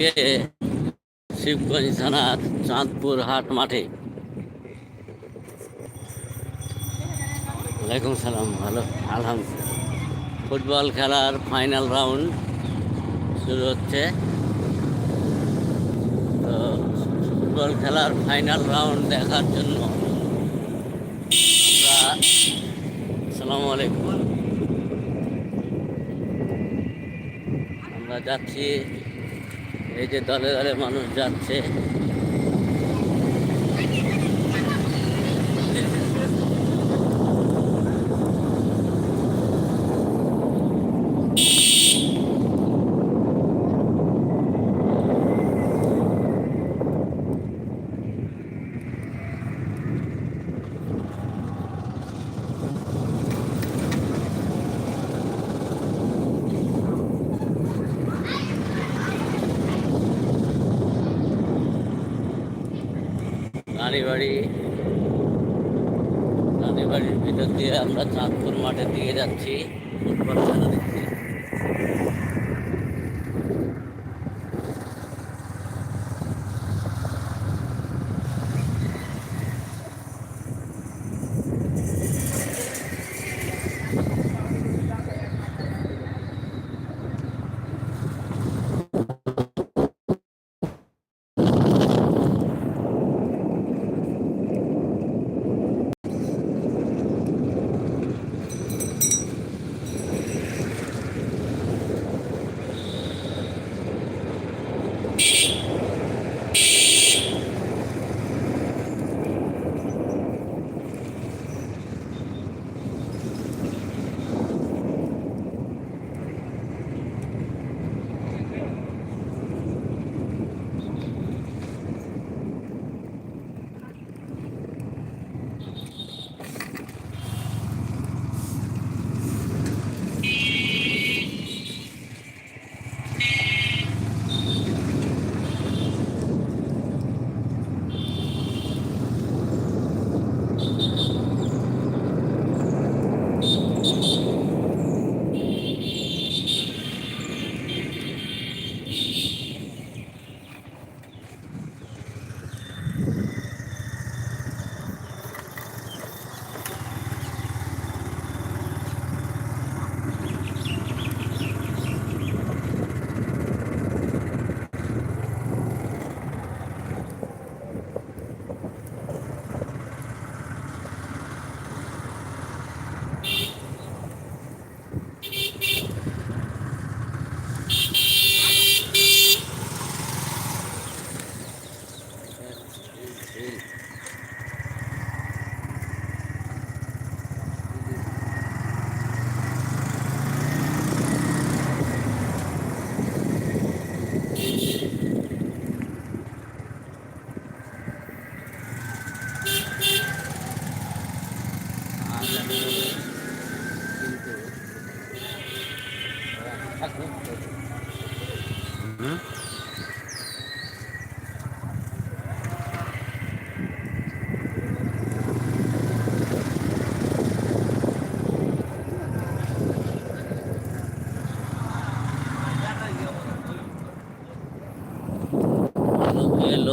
আজকে শিবগঞ্জ থানার চাঁদপুর হাট মাঠে। ওয়ালাইকুম সালাম, ভালো? আলহামদুলিল্লাহ। ফুটবল খেলার ফাইনাল রাউন্ড শুরু হচ্ছে। তো ফুটবল খেলার ফাইনাল রাউন্ড দেখার জন্য আমরা আসসালামু আলাইকুম। আমরা যাচ্ছি এই যে দলে দলে মানুষ যাচ্ছে। রানীবাড়ি বাড়ির ভিতর দিয়ে আমরা চাঁদপুর মাঠের দিকে যাচ্ছি ফুটবল খেলা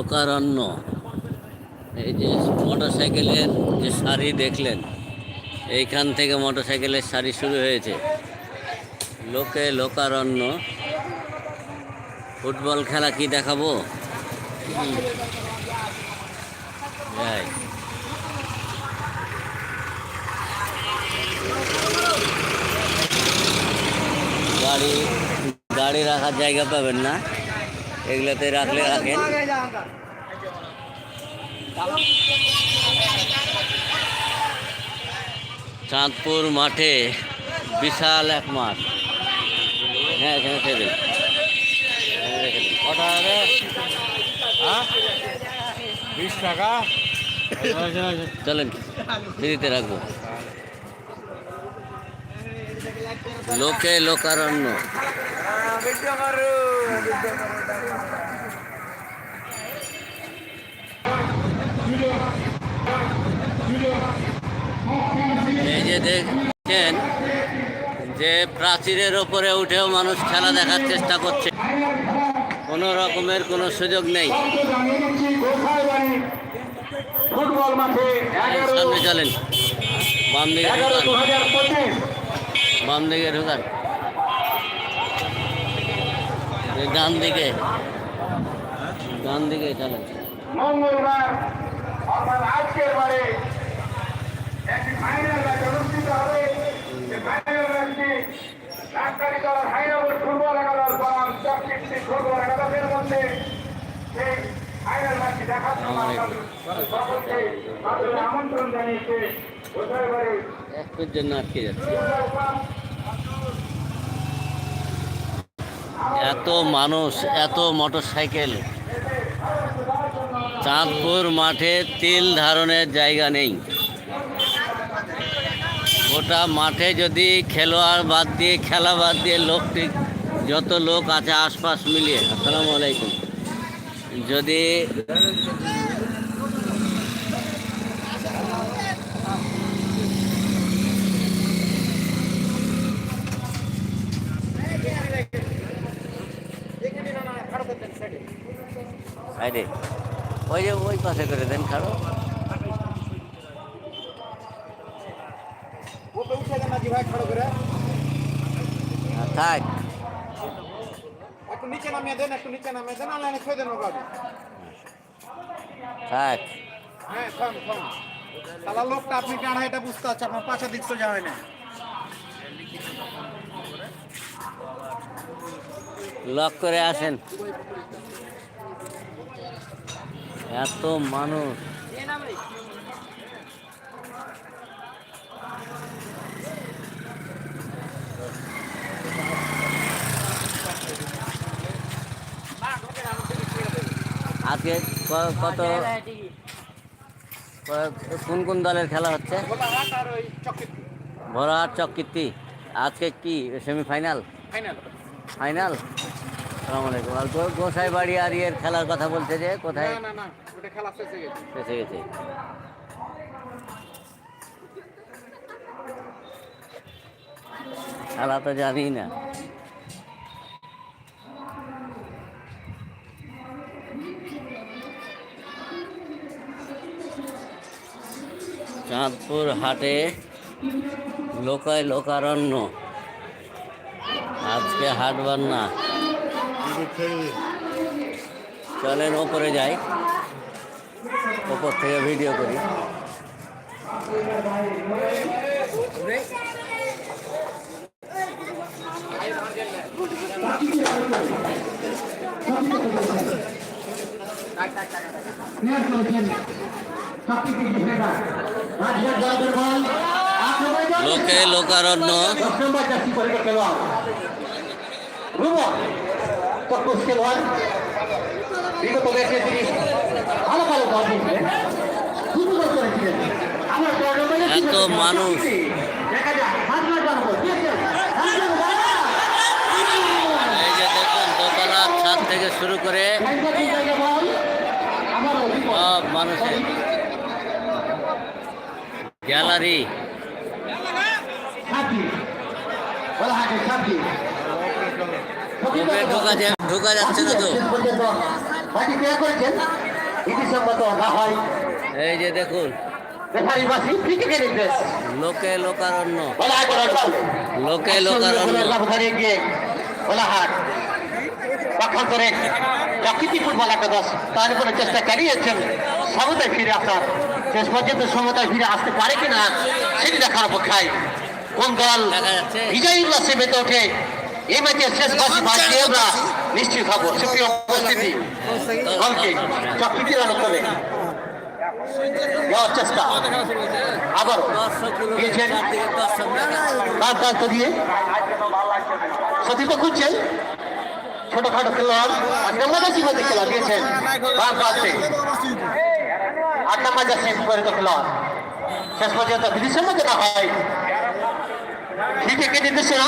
লোকারণ্য এই যে মোটর সাইকেলের যে শাড়ি দেখলেন, এইখান থেকে মোটর সাইকেলের সারি শুরু হয়েছে। লোকে লোকারণ্য। ফুটবল খেলা কি দেখাবো? গাড়ি গাড়ি রাখার জায়গা পাবেন না। এগুলোতে রাখলে রাখেন। চাঁদপুর মাঠে বিশাল এক মাঠ। হ্যাঁ এখানে ছেড়ে দিন। কটা হবে? হ্যাঁ? বিশ টাকা? চলেন ফ্রিতে রাখব। লোকে লোকারণ্য। এই যে দেখছেন যে প্রাচীরের ওপরে উঠেও মানুষ খেলা দেখার চেষ্টা করছে। কোনো রকমের কোনো সুযোগ নেই। সামনে চলেন। বাম দিকে বাম দিকে ঢুকান। ডান দিকে। ডান দিকে চলেন। মঙ্গলবার অর্থাৎ আজকের বারে একটি ফাইনাল ম্যাচ অনুষ্ঠিত হবে। এই ফাইনাল ম্যাচটি ডাক্তারি দল হাইনগর ফুটবল একাদশ বনাম ফুটবল একাদশের মধ্যে সেই ফাইনাল ম্যাচটি দেখার জন্য সকলকে আমন্ত্রণ জানিয়েছে। একটুর জন্য আটকে যাচ্ছে। এত মানুষ এত মোটর সাইকেল চাঁদপুর মাঠে তিল ধারণের জায়গা নেই। গোটা মাঠে যদি খেলোয়াড় বাদ দিয়ে খেলা বাদ দিয়ে লোক ঠিক যত লোক আছে আশপাশ মিলিয়ে আসসালামু আলাইকুম। যদি সাইডে ওই যে ওই পাশে করে দেন খাড়ো। হ্যাঁ, থাক। একটু নিচে নামিয়ে দেন একটু নিচে নামিয়ে দেন থাক। হ্যাঁ থাম থাম। তাহলে লোকটা আপনি কারা এটা বুঝতে পারছে আপনার পাশে দিক না। লক করে আসেন। এত মানুষ। আজকে কত কোন কোন দলের খেলা হচ্ছে? ভরাট চকৃতি আজকে কি সেমিফাইনাল? ফাইনাল। ফাইনাল? সালাম আলাইকুম। আর গোসাই বাড়ি আর ইয়ের খেলার কথা বলছে যে কোথায়? না না না ওটা খেলা শেষ গেছে। গেছে। খেলা তো জানি না। চাঁদপুর হাটে লোকায় লোকারণ্য। আজকে হাটবার না চলেন ওপরে যাই। ওপর থেকে ভিডিও করি। লোকে লোকারণ্য। চক্কুস খেলোয়াড় বিগত তিনি ভালো ভালো দিয়েছিলেন করেছিলেন এত মানুষ। ছাদ থেকে শুরু করে গ্যালারি। ওপরে ঢোকা যায় ঢোকা যাচ্ছে না তো। শেষ পর্যন্ত বাড়ি ক্রিয়া করেছেন না হয় এই যে দেখুন রেফারি বাসি নির্দেশ লোকে লোকারণ্য। লোকে লোকারণ্য। ব্যবধানে গিয়ে বলা হাট পক্ষান্তরে প্রকৃতি ফুটবল একাদশ তার উপরে চেষ্টা চালিয়েছেন সমতায় ফিরে আসার শেষ পর্যন্ত সমতায় ফিরে আসতে পারে কিনা সেটি দেখার অপেক্ষায় কোন দল বিজয়ী উল্লাসে মেতে ওঠে এই ম্যাচের শেষ বাসি ভাগ দিয়ে আমরা নিশ্চিত হব সুপ্রিয় উপস্থিতি। দলকে চকৃতি রান করে দেওয়ার চেষ্টা। আবার দিয়েছেন তার প্রান্ত দিয়ে। সতীর্থ খুঁজছেন। ছোটখাটো খেলোয়াড় জার্সি মধ্যে খেলা দিয়েছেন। বাম প্রান্তে আট নম্বর জার্সি পরিণত খেলোয়াড়। শেষ পর্যন্ত বিদেশের মধ্যে না হয়। ঠিক একে নির্দেশনা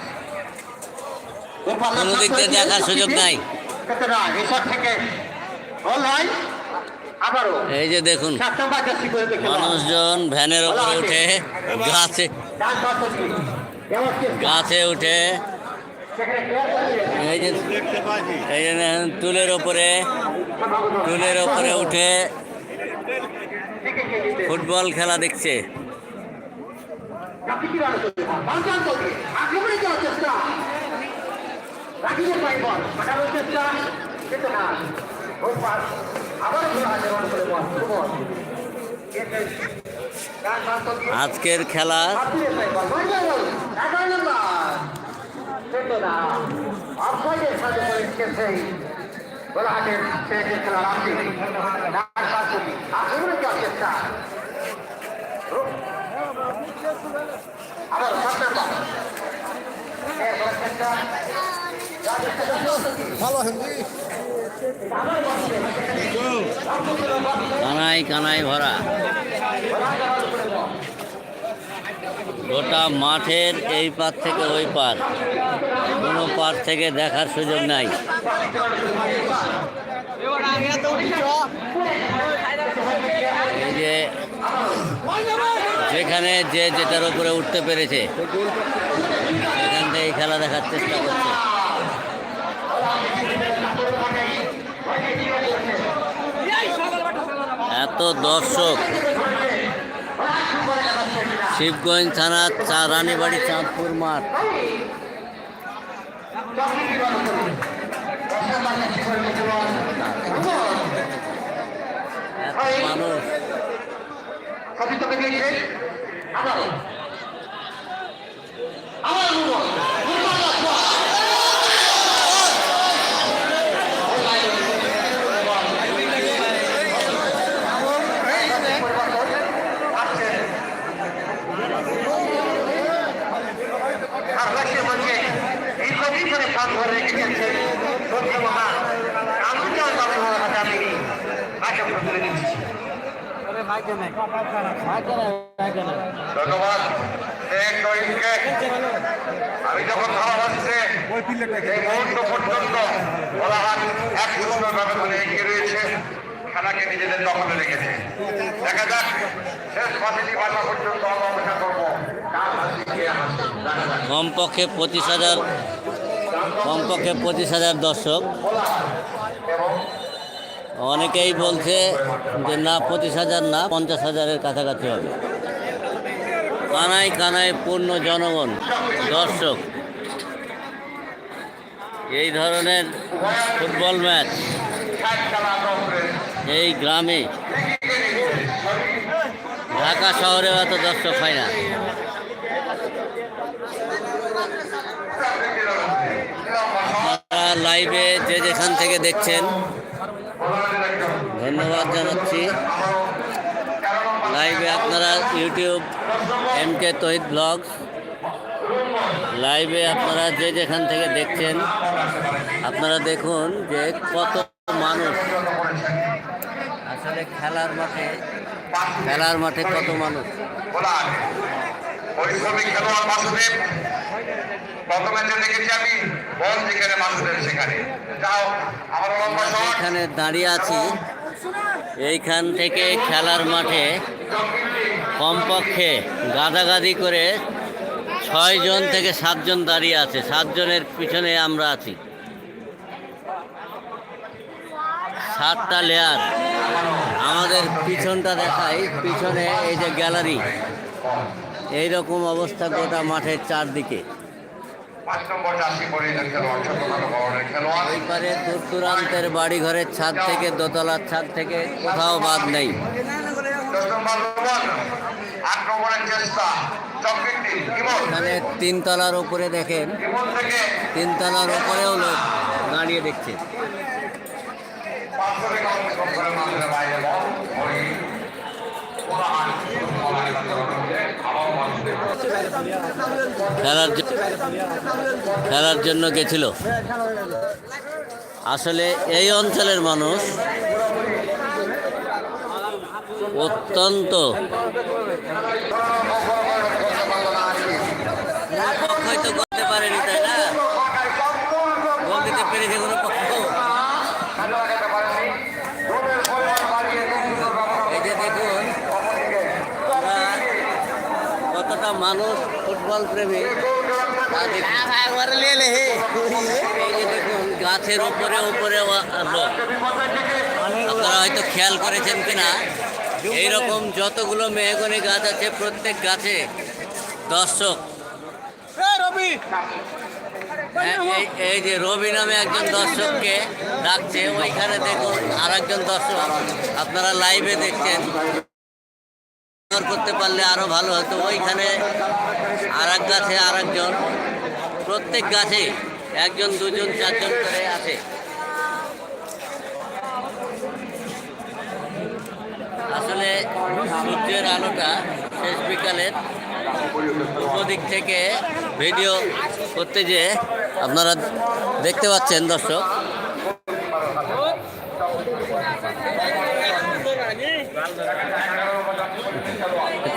কোনো দিক দিয়ে দেখার সুযোগ নাই। এই যে দেখুন। মানুষজন ভ্যানের ওপরে উঠে গাছে? গাছে উঠে এই যে এই যে দেখেন, ওপরে টুলের ওপরে উঠে? ফুটবল খেলা দেখছে রাকিব কি রান করবে? বাঁচান তো দিয়ে। আক্রমণে যাওয়ার চেষ্টা। পায়ে বল। পাঠানোর চেষ্টা। কিন্তু না। ওই পাস। আবারও ঘোরা বল করে বল। সুমন। পাশ। আজকের খেলা পাশ। আবার সাত নম্বর। এরপর চেষ্টা। কানাই কানাই ভরা। গোটা মাঠের এই পার থেকে ওই পার। কোনো পার থেকে দেখার সুযোগ নাই। এই যে, যেখানে যে যেটার উপরে উঠতে পেরেছে সেখান থেকে খেলা দেখার চেষ্টা করছে এত দর্শক শিবগঞ্জ থানার চা রানীবাড়ি চাঁদপুর মাঠ। মানুষ। সতীর্থকে দিয়েছে আবারও আবার রুবল রুবল রাখা। আর লক্ষ্যের মধ্যে দীর্ঘদিন ধরে সাত ধরে রেখে গেছে সত্যি মহা আমি তো আমি আশা করে দিচ্ছি ধন্যবাদ। শেখ রহিমকে আমি যখন ধরা হচ্ছে এই মুহূর্ত পর্যন্ত ওলাহাট এক শূন্য ব্যবধানে এগিয়ে রয়েছে খেলাকে নিজেদের দখলে রেখেছে। দেখা যাক শেষ পর্যন্ত আমরা অপেক্ষা করব। কমপক্ষে পঁচিশ হাজার কমপক্ষে পঁচিশ হাজার দর্শক। অনেকেই বলছে যে না, পঁচিশ হাজার না, পঞ্চাশ হাজারের কাছাকাছি হবে। কানায় কানায় পূর্ণ জনগণ, দর্শক। এই ধরনের ফুটবল ম্যাচ এই গ্রামে ঢাকা শহরেও এত দর্শক হয় না। লাইভে যে যেখান থেকে দেখছেন ধন্যবাদ জানাচ্ছি। লাইভে আপনারা YouTube M K Tohid blog লাইভে আপনারা যে যেখান থেকে দেখছেন, আপনারা দেখুন যে কত মানুষ আসলে খেলার মাঠে খেলার মাঠে কত মানুষ। ম্যাচে দেখেছি আমি এখানে দাঁড়িয়ে আছি এইখান থেকে খেলার মাঠে কমপক্ষে গাদাগাদি করে ছয় জন থেকে সাতজন দাঁড়িয়ে আছে। সাতজনের পিছনে আমরা আছি। সাতটা লেয়ার আমাদের পিছনটা দেখাই। পিছনে এই যে গ্যালারি এই রকম অবস্থা গোটা মাঠের চারদিকে। পারে দূর দূরান্তের বাড়ি ঘরের ছাদ থেকে দোতলার ছাদ থেকে কোথাও বাদ নেই। এখানে তিনতলার ওপরে দেখেন তিনতলার ওপরেও লোক দাঁড়িয়ে দেখছে। পাঁচশো টাকা অতিক্রম করে মাঠের বাইরে বল ওই কোলাহাট আবার বাসুদেব খেলার খেলার জন্য গেছিল। আসলে এই অঞ্চলের মানুষ অত্যন্ত হয়তো করতে পারেনি তাই না গোল দিতে পেরেছে কোনো পক্ষ এই যে দেখুন আমরা কতটা মানুষ প্রেমী। তা দেখুন। এই যে দেখুন গাছের উপরে উপরে আপনারা হয়তো খেয়াল করেছেন কিনা? এইরকম যতগুলো মেহগনি গাছ আছে প্রত্যেক গাছে দর্শক। হ্যাঁ, এই- এই যে রবি নামে একজন দর্শককে ডাকছে ওইখানে দেখুন আর একজন দর্শক। আপনারা লাইভে দেখছেন। করতে পারলে আরও ভালো হতো। ওইখানে আর এক গাছে আর একজন প্রত্যেক গাছে একজন, দুজন, চারজন করে আছে আসলে সূর্যের আলোটা শেষ বিকালের উপদিক থেকে ভিডিও করতে যে আপনারা দেখতে পাচ্ছেন দর্শক।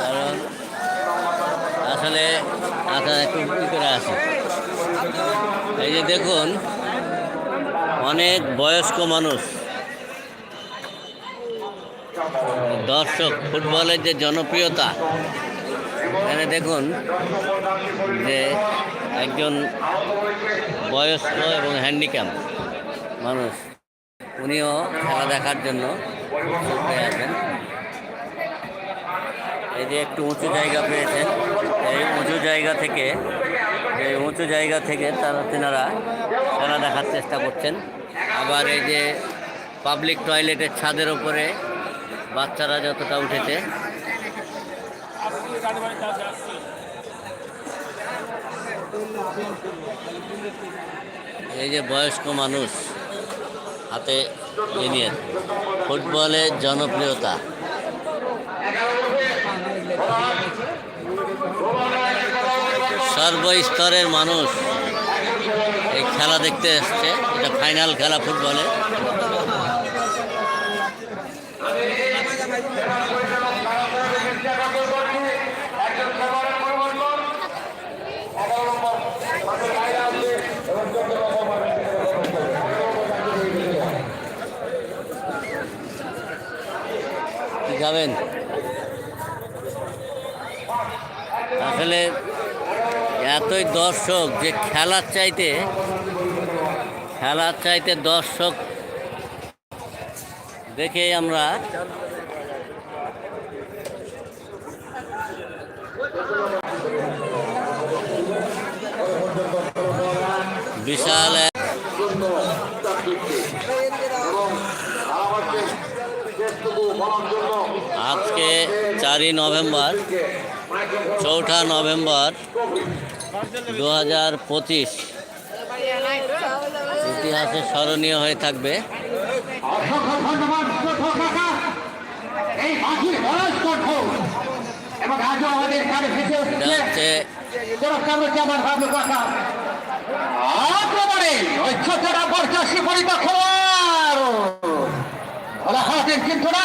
কারণ আসলে আপনার একটু করে আসে এই যে দেখুন, অনেক বয়স্ক মানুষ। দর্শক, ফুটবলের যে জনপ্রিয়তা এখানে দেখুন যে একজন বয়স্ক এবং হ্যান্ডিক্যাম মানুষ, উনিও খেলা দেখার জন্য আছেন। এই যে একটু উঁচু জায়গা পেয়েছেন। এই উঁচু জায়গা থেকে, এই উঁচু জায়গা থেকে তারা, তেনারা খেলা দেখার চেষ্টা করছেন। আবার এই যে পাবলিক টয়লেটের ছাদের ওপরে বাচ্চারা যতটা উঠেছে এই যে বয়স্ক মানুষ হাতে ইউনিয়ন নিয়ে ফুটবলের জনপ্রিয়তা। সর্বস্তরের মানুষ এই খেলা দেখতে এসছে। এটা ফাইনাল খেলা ফুটবলে। যাবেন। আসলে এতই দর্শক যে খেলার চাইতে খেলার চাইতে দর্শক দেখে আমরা বিশাল এক আজকে চারই নভেম্বর চৌঠা নভেম্বর দু হাজার পঁচিশ। ইতিহাসে স্মরণীয় হয়ে থাকবে। কিন্তু না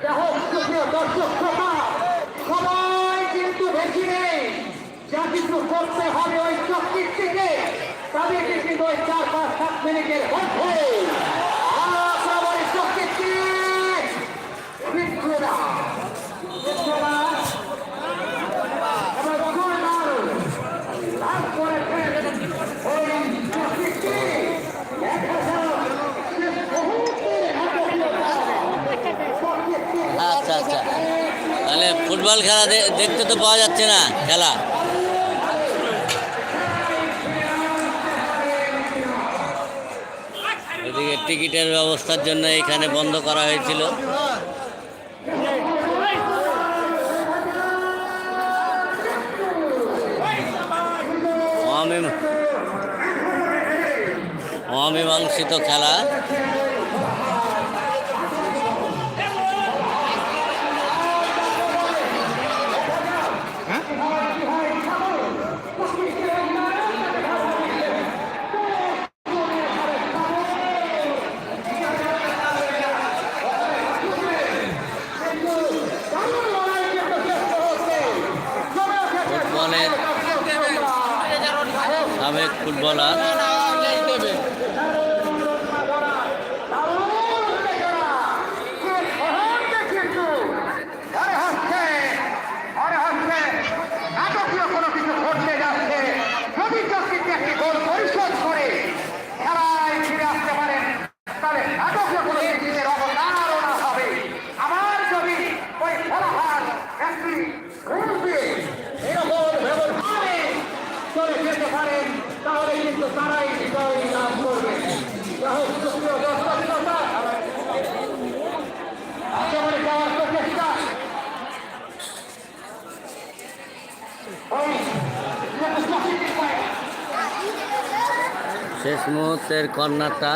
দর্শক শ্রোতা সবাই কিন্তু বেশি নেই যা কিছু করতে হবে ওই চক্তির থেকে তাদেরকে কিন্তু ওই চার পাঁচ সাত মিনিটের মধ্যে ফুটবল খেলা দেখতে তো পাওয়া যাচ্ছে না খেলা। এদিকে টিকিটের ব্যবস্থার জন্য এখানে বন্ধ করা হয়েছিল। অমীমাংসিত খেলা। শেষ মুহূর্তের কন্যাটা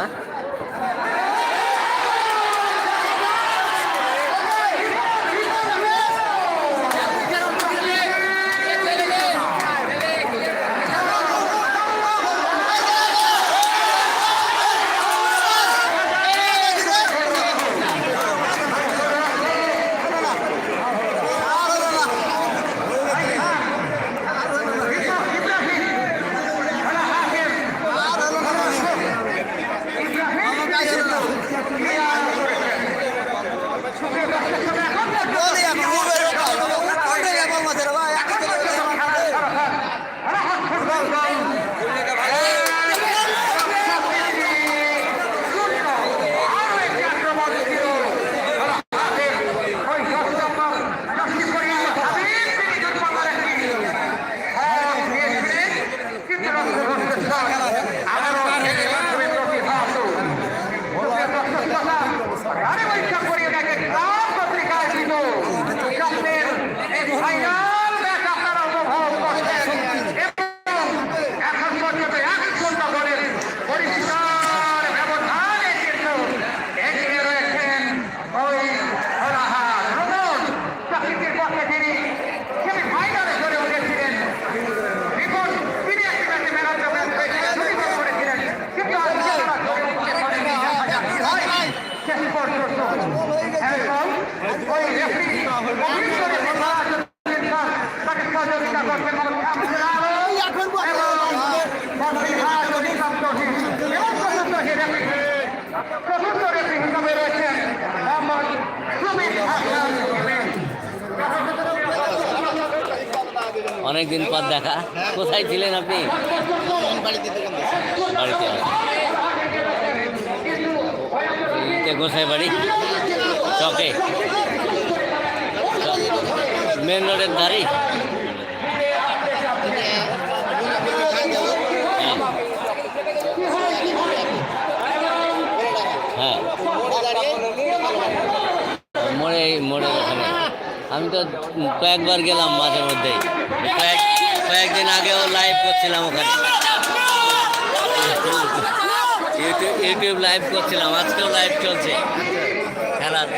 অনেকদিন পর দেখা। কোথায় ছিলেন আপনি? বাড়িতে গোসাই বাড়ি? চকে। মেন রোডের ধারি। হ্যাঁ। মোড়ে মোড়ের ওখানে। আমি তো কয়েকবার গেলাম মাঝে মধ্যেই কয়েকদিন আগেও লাইভ করছিলাম ওখানে। ইউটিউব ইউটিউব লাইভ করছিলাম আজকেও লাইভ চলছে। খেলার।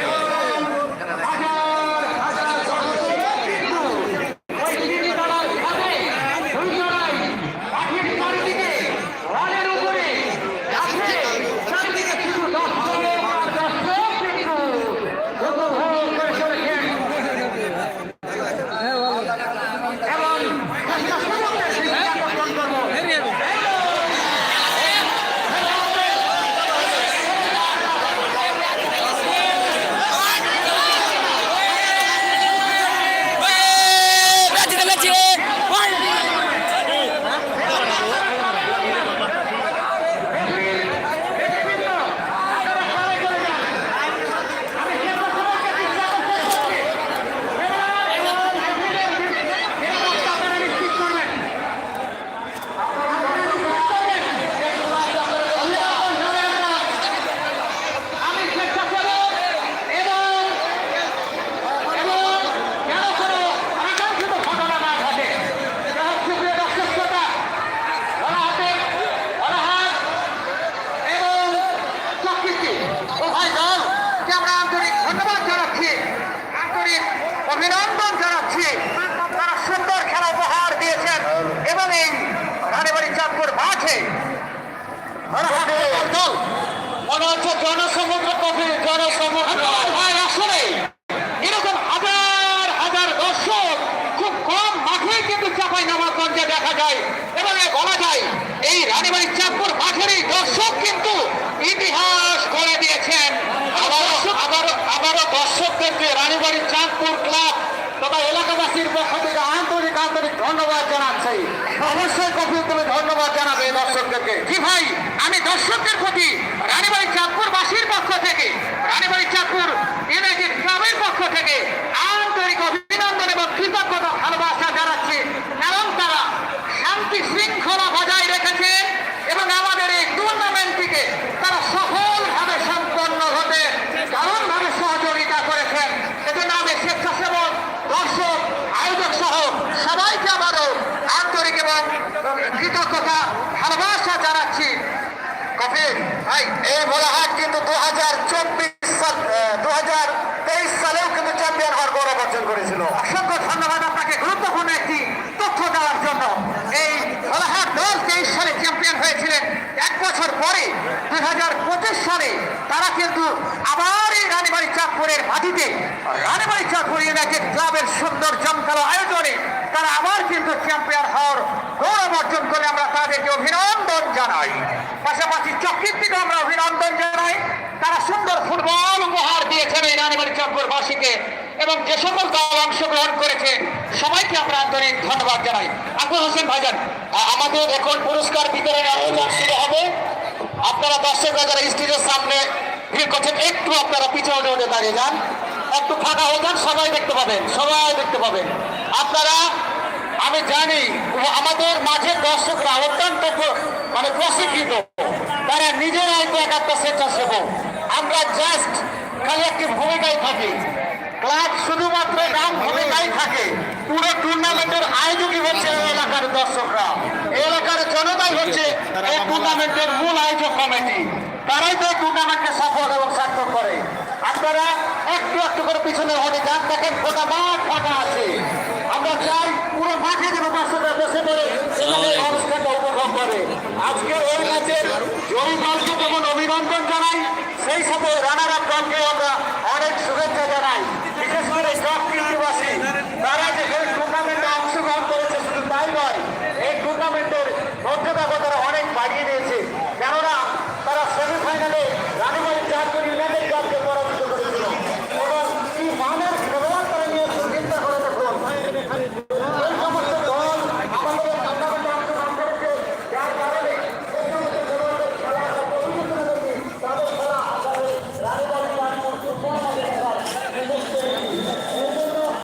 ধন্যবাদ জানাচ্ছি। অবশ্যই কফি তুমি ধন্যবাদ জানাবে দর্শকদেরকে। জি ভাই আমি দর্শকদের প্রতি রানীবাড়ি চাঁদপুরবাসীর পক্ষ থেকে রানীবাড়ি চাঁদপুর ইউনাইটেড ক্লাবের পক্ষ থেকে আন্তরিক অভিনন্দন এবং কৃতজ্ঞতা ভালোবাসা জানাচ্ছি এবং তারা শান্তি শৃঙ্খলা বজায় রেখেছেন এবং আমাদের এই টুর্নামেন্টটিকে তারা সফলভাবে সম্পন্ন হতে দারুণভাবে সহযোগিতা করেছেন এজন্য আমি স্বেচ্ছাসেবক দর্শক আয়োজক সহ সবাইকে আবারও আন্তরিক এবং কৃতজ্ঞতা ভালোবাসা জানাচ্ছি কপিল ভাই এই ভোলাহাট কিন্তু দু হাজার চব্বিশ সাল দু হাজার তেইশ সালেও কিন্তু চ্যাম্পিয়ন হওয়ার গৌরব অর্জন করেছিল অসংখ্য ধন্যবাদ আপনাকে গুরুত্বপূর্ণ একটি তথ্য দেওয়ার জন্য এই ভোলাহাট দল তেইশ সালে চ্যাম্পিয়ন হয়েছিলেন এক বছর পরে দুই হাজার পঁচিশ সালে তারা কিন্তু আবার এই রানীবাড়ি চাঁদপুরের মাটিতে রানীবাড়ি চাঁদপুর ইউনাইটেড ক্লাবের সুন্দর জমকালো আয়োজনে তারা আবার কিন্তু চ্যাম্পিয়ন হওয়ার গৌরব অর্জন করে আমরা তাদেরকে অভিনন্দন জানাই। পাশাপাশি চক্রিত্রীকে আমরা অভিনন্দন জানাই। তারা সুন্দর ফুটবল উপহার দিয়েছেন এই রানীবাড়ি চাঁদপুরবাসীকে এবং যে সকল দল অংশগ্রহণ করেছে, সবাইকে আমরা আন্তরিক ধন্যবাদ জানাই। আকবর হোসেন ভাইজান আমাদের এখন পুরস্কার বিতরণ আলোচনা শুরু হবে। আপনারা দর্শকরা যারা স্টেজের সামনে ভিড় করছেন, একটু আপনারা পিছনে উঠে দাঁড়িয়ে যান, একটু ফাঁকা হয়ে যান, সবাই দেখতে পাবেন, সবাই দেখতে পাবেন। আপনারা, আমি জানি আমাদের মাঝে দর্শকরা অত্যন্ত মানে প্রশিক্ষিত, তারা নিজেরাই তো এক একটা স্বেচ্ছাসেবক। আমরা জাস্ট খালি একটি ভূমিকায় থাকি। ক্লাব শুধুমাত্র নাম ভূমিকায় থাকে। পুরো টুর্নামেন্টের আয়োজকই হচ্ছে এলাকার দর্শকরা। হচ্ছে এই টুর্নামেন্টের মূল আয়োজক কমিটি তারাই তো এই টুর্নামেন্টকে সফল এবং সার্থক করে। আপনারা একটু একটু করে পিছনে হতে যান দেখেন গোটা মাঠ ফাঁকা আছে। আমরা চাই পুরো মাঠে যেন দর্শকরা বসে পড়ে অনুষ্ঠানটা উপভোগ করে। আজকের এই ম্যাচের জয়ী দলকে যেমন অভিনন্দন জানাই সেই সাথে রানার আপ দলকে আমরা অনেক শুভেচ্ছা জানাই। বিশেষ করে সব কৃষিবাসী তারা যে এই টুর্নামেন্টে অংশগ্রহণ করেছে শুধু তাই নয় এই টুর্নামেন্টের অনেক বাড়িয়ে দিয়েছে।